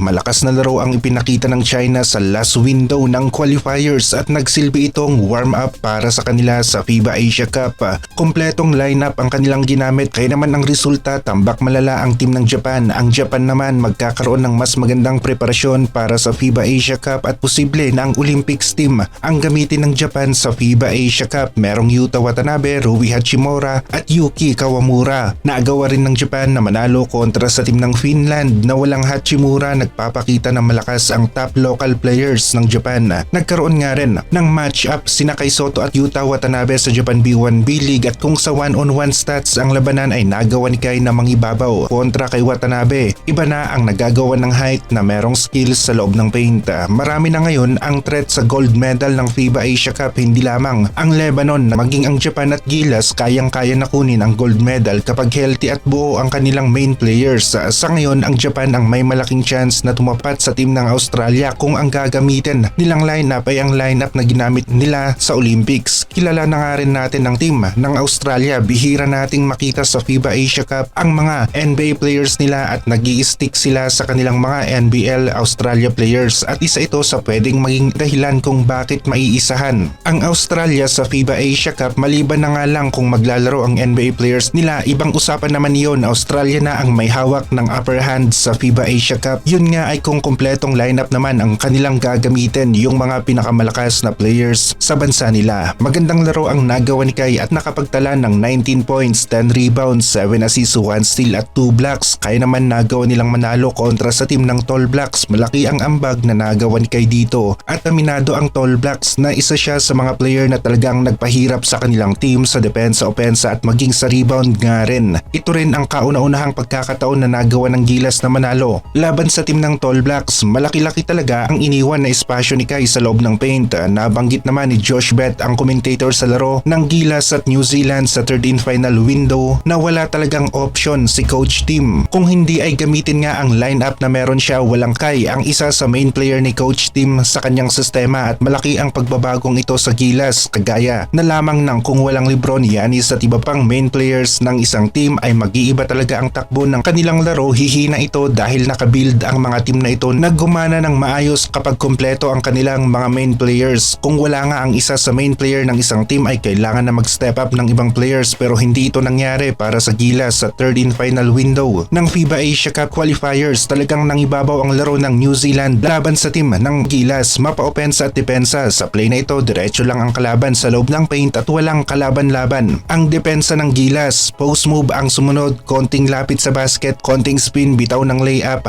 Malakas na laro ang ipinakita ng China sa last window ng qualifiers at nagsilbi itong warm-up para sa kanila sa FIBA Asia Cup. Kompletong lineup ang kanilang ginamit kaya naman ang resulta tambak malala ang team ng Japan. Ang Japan naman magkakaroon ng mas magandang preparasyon para sa FIBA Asia Cup at posible na ang Olympics team ang gamitin ng Japan sa FIBA Asia Cup. Merong Yuta Watanabe, Rui Hachimura at Yuki Kawamura. Naagawa rin ng Japan na manalo kontra sa team ng Finland na walang Hachimura nagpapakita ng malakas ang top local players ng Japan. Nagkaroon nga rin ng match-up sina Kai Soto at Yuta Watanabe sa Japan B1 B League at kung sa one-on-one stats ang labanan ay nagawa ni Kai na mangibabaw kontra kay Watanabe. Iba na ang nagagawa ng height na merong skills sa loob ng paint. Marami na ngayon ang threat sa gold medal ng FIBA Asia Cup hindi lamang ang Lebanon na maging ang Japan at Gilas kayang-kaya na kunin ang gold medal kapag healthy at buo ang kanilang main players. Sa ngayon ang Japan ang may malaking chance na tumapat sa team ng Australia kung ang gagamitin nilang lineup ay ang lineup na ginamit nila sa Olympics. Kilala na nga rin natin ng team ng Australia. Bihira nating makita sa FIBA Asia Cup ang mga NBA players nila at nag stick sila sa kanilang mga NBL Australia players at isa ito sa pwedeng maging dahilan kung bakit maiisahan. Ang Australia sa FIBA Asia Cup maliban na nga lang kung maglalaro ang NBA players nila ibang usapan naman yon Australia na ang may hawak ng upper hand sa FIBA Asia Cup. Yun nga ay kung kompletong lineup naman ang kanilang gagamitin yung mga pinakamalakas na players sa bansa nila. Magandang laro ang nagawa ni Kai at nakapagtala ng 19 points, 10 rebounds, 7 assists, 1 steal at 2 blocks. Kaya naman nagawa nilang manalo kontra sa team ng Tall Blacks. Malaki ang ambag na nagawa ni Kai dito at aminado ang Tall Blacks na isa siya sa mga player na talagang nagpahirap sa kanilang team sa depensa, opensa at maging sa rebound nga rin. Ito rin ang kauna-unahang pagkakataon na nagawa ng Gilas na manalo. Laban sa team ng Tall Blacks, malaki-laki talaga ang iniwan na espasyo ni Kai sa loob ng paint. Nabanggit naman ni Josh Bett ang commentator sa laro ng Gilas at New Zealand sa 13 final window na wala talagang option si coach team. Kung hindi ay gamitin nga ang lineup na meron siya walang Kai ang isa sa main player ni coach team sa kanyang sistema at malaki ang pagbabagong ito sa Gilas kagaya na lamang ng kung walang Lebron, Yanis at iba pang main players ng isang team ay mag-iiba talaga ang takbo ng kanilang laro hihina ito dahil nakabuild ang mga team na ito na gumana ng maayos kapag kompleto ang kanilang mga main players. Kung wala nga ang isa sa main player ng isang team ay kailangan na mag-step up ng ibang players pero hindi ito nangyari para sa Gilas sa third in final window ng FIBA Asia Cup qualifiers. Talagang nangibabaw ang laro ng New Zealand laban sa team ng Gilas. Mapa-opensa at depensa. Sa play na ito, diretso lang ang kalaban sa loob ng paint at walang kalaban-laban. Ang depensa ng Gilas, post move ang sumunod, konting lapit sa basket, konting spin, bitaw ng layup,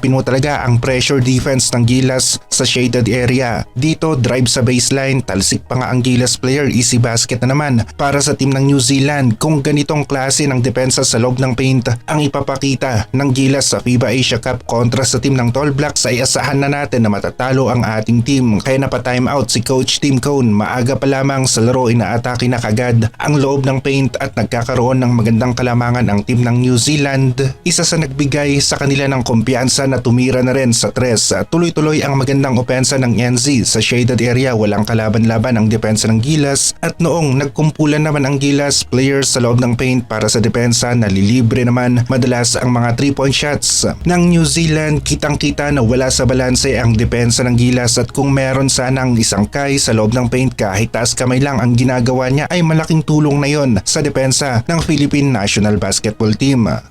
hahanapin mo talaga ang pressure defense ng Gilas sa shaded area. Dito, drive sa baseline, talsik pa nga ang Gilas player, easy basket na naman para sa team ng New Zealand. Kung ganitong klase ng depensa sa loob ng paint ang ipapakita ng Gilas sa FIBA Asia Cup kontra sa team ng Tall Blacks ay asahan na natin na matatalo ang ating team. Kaya napatime out si Coach Tim Cone. Maaga pa lamang sa laro inaatake na kagad ang loob ng paint at nagkakaroon ng magandang kalamangan ang team ng New Zealand. Isa sa nagbigay sa kanila ng kumpiyansa na tumira na rin sa tres. Tuloy-tuloy ang magandang opensa ng NZ sa shaded area. Walang kalaban-laban ang depensa ng Gilas at noong nagkumpulan naman ang Gilas players sa loob ng paint para sa depensa nalilibre naman madalas ang mga 3-point shots ng New Zealand. Kitang-kita na wala sa balanse ang depensa ng Gilas at kung meron sanang isang Kai sa loob ng paint kahit taas kamay lang ang ginagawa niya ay malaking tulong na yon sa depensa ng Philippine National Basketball Team.